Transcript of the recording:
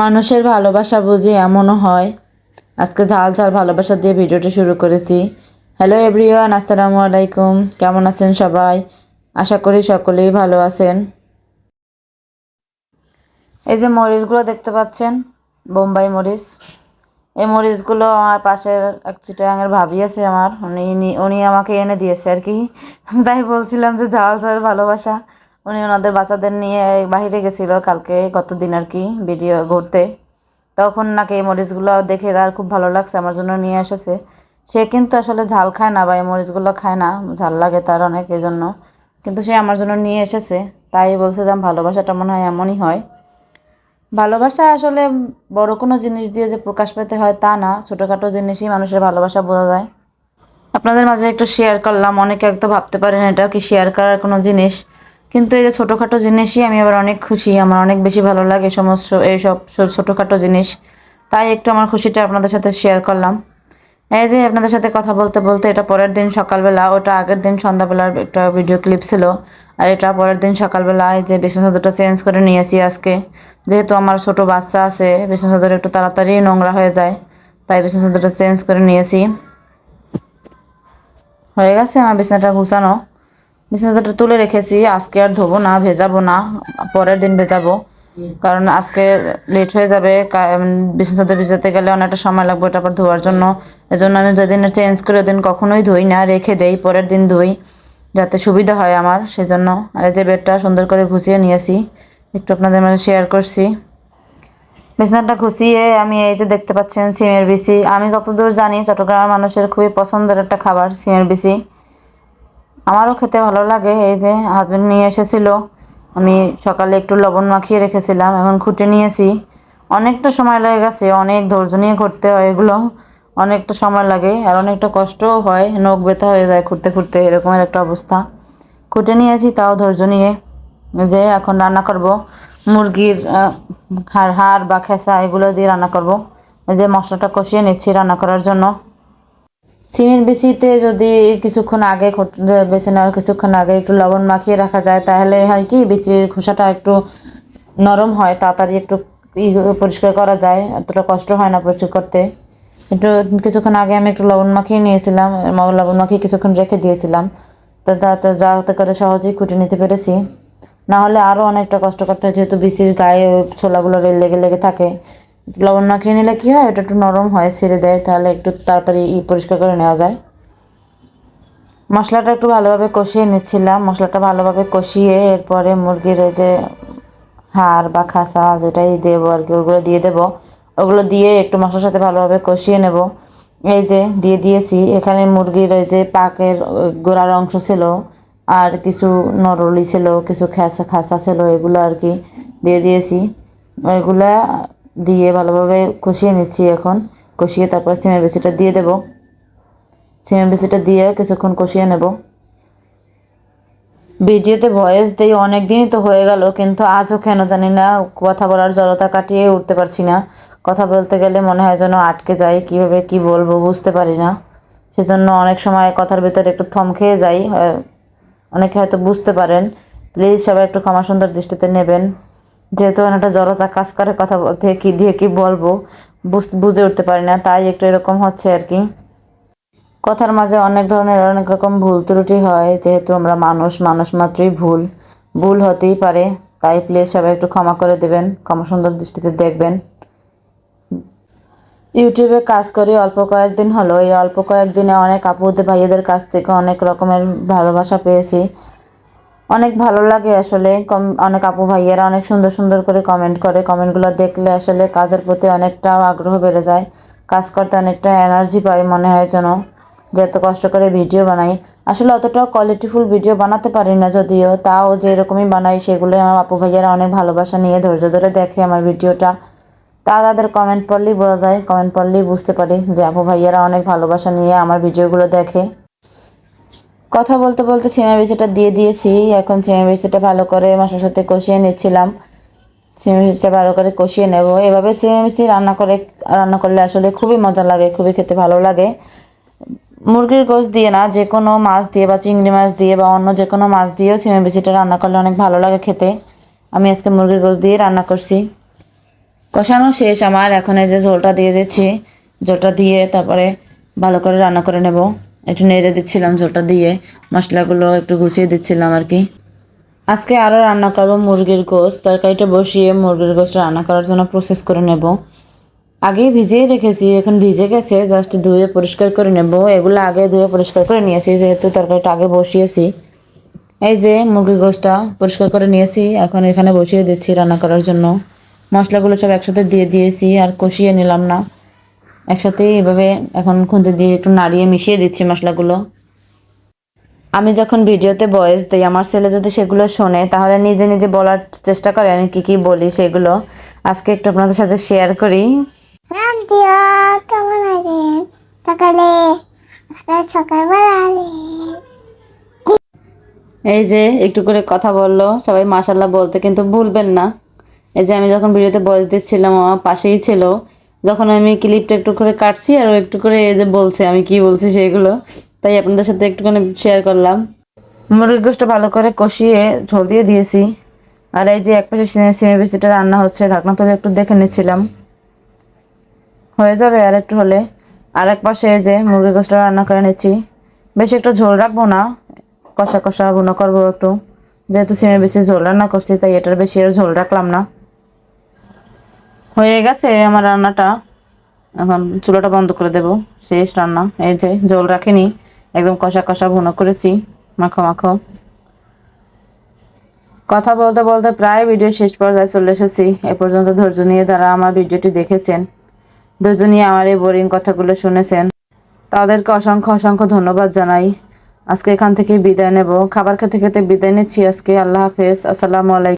মানুষের ভালোবাসা বুঝি এমনও হয়। আজকে ঝাল ঝাল ভালোবাসা দিয়ে ভিডিওটি শুরু করেছি। হ্যালো এভরিওয়ান আসসালামু আলাইকুম। কেমন আছেন সবাই? আশা করি সকলেই ভালো আছেন। এই যে মরিচগুলো দেখতে পাচ্ছেন? বোম্বাই মরিচ। এই মরিচগুলো আমার পাশের এক চিটাগাঙের ভাবি আছে আমার। উনি উনি আমাকে এনে দিয়েছে আর কি। তাই বলছিলাম যে ঝাল ঝাল ভালোবাসা। উনি ওনাদের বাচ্চাদের নিয়ে বাইরে গেছিল কালকে, কতদিন আর কি ভিডিও ঘুরতে। তখন নাকি এই মরিচগুলো দেখে তার খুব ভালো লাগছে, আমার জন্য নিয়ে এসেছে। সে কিন্তু আসলে ঝাল খায় না বা এই মরিচগুলো খায় না, ঝাল লাগে তার অনেক এই জন্য কিন্তু সে আমার জন্য নিয়ে এসেছে, তাই বলছিলাম ভালোবাসাটা মনে হয় এমনই হয়। ভালোবাসা আসলে বড় কোনো জিনিস দিয়ে যে প্রকাশ পেতে হয় তা না, ছোটোখাটো জিনিসই মানুষের ভালোবাসা বোঝা যায়। আপনাদের মাঝে একটু শেয়ার করলাম, অনেকে একটু ভাবতে পারেন এটা কি শেয়ার করার কোনো জিনিস। কিন্তু এই যে ছোটোখাটো জিনিসই আমি আবার অনেক খুশি, আমার অনেক বেশি ভালো লাগে এই সমস্ত এইসব ছোটোখাটো জিনিস। তাই একটু আমার খুশিটা আপনাদের সাথে শেয়ার করলাম। এই যে আপনাদের সাথে কথা বলতে বলতে এটা পরের দিন সকালবেলা, ওটা আগের দিন সন্ধ্যাবেলার একটা ভিডিও ক্লিপ ছিল। আর এটা পরের দিন সকালবেলা এই যে বিছানা চাদরটা চেঞ্জ করে নিয়েছি আজকে। যেহেতু আমার ছোট বাচ্চা আছে, বিছানা চাদর একটু তাড়াতাড়ি নোংরা হয়ে যায়, তাই বিছানা চাদরটা চেঞ্জ করে নিয়েছি। হয়ে গেছে আমার বিছানাটা গুছানো। বিছানা চাদরটা তুলে রেখেছি আজকে আর ধোবো না ভেজাবো না পরের দিন ভেজাবো। কারণ আজকে লেট হয়ে যাবে কা- উম, বিছানা চাদর ভিজাতে গেলে অনেকটা সময় লাগবে এটা আবার ধোয়ার জন্য। এজন্য আমি যেদিন চেঞ্জ করে ওদিন কখনোই ধুই না রেখে দেই পরের দিন ধুই যাতে সুবিধা হয় আমার সেজন্য। আর এই যে বেডটা সুন্দর করে গুছিয়ে নিয়েছি একটু আপনাদের মাঝে শেয়ার করছি। বিছানাটা গুছিয়ে আমি এই যে দেখতে পাচ্ছেন সিমের বিচি। আমি যতদূর জানি চট্টগ্রামের মানুষের খুবই পছন্দের একটা খাবার সিমের বিচি। আমারও খেতে ভালো লাগে, এই যে হাজবেন্ড নিয়ে এসেছিল। আমি সকালে একটু লবণ মাখিয়ে রেখেছিলাম, এখন খুঁটে নিয়েছি। অনেকটা সময় লেগে গেছে, অনেক ধৈর্য নিয়ে করতে হয় এগুলো। অনেকটা সময় লাগে আর অনেকটা কষ্টও হয়, নখ ব্যথা হয়ে যায় খুঁড়তে খুঁড়তে এরকমের একটা অবস্থা। খুঁটে নিয়েছি তাও ধৈর্য নিয়ে, যে এখন রান্না করব। মুরগির হাড় হাড় বা খেসা এগুলো দিয়ে রান্না করব। যে মশলাটা কষিয়ে নিচ্ছি রান্না করার জন্য। সিমের বিচিতে যদি কিছুক্ষণ আগে খট- বেছে নেওয়ার কিছুক্ষণ আগে একটু লবণ মাখিয়ে রাখা যায়, তাহলে হয় কি বিচির খোসাটা একটু নরম হয়, তাড়াতাড়ি একটু পরিষ্কার করা যায়। এতটা কষ্ট হয় না পরিষ্কার করতে। একটু কিছুক্ষণ আগে আমি একটু লবণ মাখিয়ে নিয়েছিলাম লবণ মাখিয়ে কিছুক্ষণ রেখে দিয়েছিলাম। তো তাতে যাতে করে সহজেই কুটে নিতে পেরেছি। না হলে আরও অনেকটা কষ্ট করতে হয়, যেহেতু বিচির গায়ে ছোলাগুলো লেগে লেগে থাকে। লবণ না মাখিয়ে নিলে কী হয়? ওটা একটু নরম হয়, ছেড়ে দেয়, তাহলে একটু তাড়াতাড়ি ই পরিষ্কার করে নেওয়া যায়। মশলাটা একটু ভালোভাবে কষিয়ে নিচ্ছিলাম। মশলাটা ভালোভাবে কষিয়ে এরপরে মুরগির এই যে হাড় বা খাসা যেটাই দেবো আর কি, ওগুলো দিয়ে দেবো। ওগুলো দিয়ে একটু মশলার সাথে ভালোভাবে কষিয়ে নেব। এই যে দিয়ে দিয়েছি। এখানে মুরগির ওই যে পাকের ওই গোড়ার অংশ ছিল আর কিছু নরলি ছিল, কিছু খাসা খাসা ছিল, এগুলো আর কি দিয়ে দিয়েছি। ওইগুলা দিয়ে ভালোভাবে কষিয়ে নিচ্ছি এখন। কষিয়ে তারপর সিমের বেশিটা দিয়ে দেবো। সিমের বেশিটা দিয়ে কিছুক্ষণ কষিয়ে নেব। ভিডিওতে ভয়েস দিই অনেক দিনই তো হয়ে গেল, কিন্তু আজও কেন জানি না, কথা বলার জড়তা কাটিয়ে উঠতে পারছি না। কথা বলতে গেলে মনে হয় যেন আটকে যাই, কীভাবে কি বলব বুঝতে পারি না। সেজন্য অনেক সময় কথার ভিতরে একটু থম খেয়ে যাই অনেকে হয়তো বুঝতে পারেন। প্লিজ সবাই একটু ক্ষমা সুন্দর দৃষ্টিতে নেবেন। যেহেতু একটা জড়তা কাজ করে কথা বলতে, কি দিয়ে কি বলব, বুঝ- উঠতে পারি না, তাই একটু এরকম হচ্ছে আর কি। কথার মাঝে অনেক ধরনের অনেক রকম ভুল ত্রুটি হয়, যেহেতু আমরা মানুষ মানুষ মাত্রই ভুল। ভুল হতেই পারে, তাই প্লিজ সবাই একটু ক্ষমা করে দেবেন, ক্ষমা সুন্দর দৃষ্টিতে দেখবেন। ইউটিউবে কাজ করি অল্প কয়েকদিন হলো, এই অল্প কয়েকদিনে অনেক আপুদের ভাইয়েদের কাছ থেকে অনেক রকমের ভালোবাসা পেয়েছি। অনেক ভালো লাগে আসলে। কম, অনেক আপু ভাইয়েরা অনেক সুন্দর সুন্দর করে কমেন্ট করে। কমেন্টগুলো দেখলে আসলে কাজের প্রতি অনেকটা আগ্রহ বেড়ে যায়। কাজ করতে অনেকটা এনার্জি পাই মনে হয় যেন। যে এত কষ্ট করে ভিডিও বানাই। আসলে অতটা কোয়ালিটিফুল ভিডিও বানাতে পারি না যদিও। তাও যে এরকমই বানাই, সেগুলো আমার আপু ভাইয়েরা অনেক ভালোবাসা নিয়ে ধৈর্য ধরে দেখে আমার ভিডিওটা তা তাদের কমেন্ট পড়লেই বোঝা যায়। কমেন্ট পড়লেই বুঝতে পারি যে আপু ভাইয়েরা অনেক ভালোবাসা নিয়ে আমার ভিডিওগুলো দেখে। কথা বলতে বলতে সিমের বিচিটা দিয়ে দিয়েছি। এখন সিমের বিচিটা ভালো করে মশলার সাথে কষিয়ে নিচ্ছিলাম। সিমের বিচিটা ভালো করে কষিয়ে নেব। এভাবে সিমের বিচি রান্না করে, রান্না করলে আসলে খুবই মজা লাগে, খুবই খেতে ভালো লাগে। মুরগির গোশ দিয়ে না, যে কোনো মাছ দিয়ে বা চিংড়ি মাছ দিয়ে বা অন্য যে কোনো মাছ দিয়েও সিমের বিচিটা রান্না করলে অনেক ভালো লাগে খেতে। আমি আজকে মুরগির গোশ দিয়ে রান্না করছি। কষানো শেষ আমার। এখন এই যে ঝোলটা দিয়ে দিচ্ছি। ঝোলটা দিয়ে তারপরে ভালো করে রান্না করে নেব। একটু নেড়ে দিচ্ছিলাম ঝোলটা দিয়ে, মশলাগুলো একটু গুছিয়ে দিচ্ছিলাম আর কি। আজকে আরও রান্না করব মুরগির গোশ তরকারিটা বসিয়ে মুরগির গোশটা রান্না করার জন্য প্রসেস করে নেব। আগেই ভিজিয়ে রেখেছি, এখন ভিজে গেছে। জাস্ট ধুয়ে পরিষ্কার করে নেব। এগুলো আগে ধুয়ে পরিষ্কার করে নিয়েছি, যেহেতু তরকারিটা আগে বসিয়েছি। এই যে মুরগির গোশটা পরিষ্কার করে নিয়েছি, এখন এখানে বসিয়ে দিচ্ছি রান্না করার জন্য। মশলাগুলো সব একসাথে দিয়ে দিয়েছি, আর কষিয়ে নিলাম না। একসাথে এভাবে এখন খুন্তি দিয়ে একটু নাড়িয়ে মিশিয়ে দিচ্ছি মশলাগুলো। আমি যখন ভিডিওতে ভয়েস দিই আমার ছেলে যদি সেগুলো শোনে তাহলে নিজে নিজে বলার চেষ্টা করে আমি কি কি বলি সেগুলো। আজকে একটু আপনাদের সাথে শেয়ার করি। কেমন আছেন? সকালে সকালবেলা এই যে একটু করে কথা বলল সবাই মাশাল্লাহ বলতে কিন্তু ভুলবেন না। এই যে আমি যখন ভিডিওতে বয়স দিচ্ছিলাম আমার পাশেই ছিল। যখন আমি ক্লিপটা একটু করে কাটছি আর ও একটু করে এই যে বলছে, আমি কি বলছি সেগুলো, তাই আপনাদের সাথে একটুখানি শেয়ার করলাম। মুরগির গোষ্ঠটা ভালো করে কষিয়ে ঝোল দিয়ে দিয়েছি। আর এই যে এক পাশে সিমে বেশিটা রান্না হচ্ছে, ঢাকনা তুলে একটু দেখে নিচ্ছিলাম। হয়ে যাবে আর একটু হলে। আর এক পাশে এই যে মুরগির গোষ্ঠটা রান্না করে নিচ্ছি। বেশি একটু ঝোল রাখব না, কষা কষা ভুনো করব একটু। যেহেতু সিমে বেশি ঝোল রান্না করছি, তাই এটার বেশি আর ঝোল রাখলাম না। হয়ে গেছে আমার রান্নাটা। এখন চুলাটা বন্ধ করে দেব। শেষ রান্না। এই যে জল রাখিনি, একদম কষা কষা ভুনো করেছি। মাখো মাখো। কথা বলতে বলতে প্রায় ভিডিও শেষ পর্যায়ে চলে এসেছি। এ পর্যন্ত ধৈর্য নিয়ে তারা আমার ভিডিওটি দেখেছেন, ধৈর্য নিয়ে আমার এই বোরিং কথাগুলো শুনেছেন, তাদেরকে অসংখ্য অসংখ্য ধন্যবাদ জানাই। আজকে এখান থেকে বিদায় নেব। খাবার খেতে খেতে বিদায় নিচ্ছি আজকে। আল্লাহ হাফেজ। আসসালামু আলাইকুম।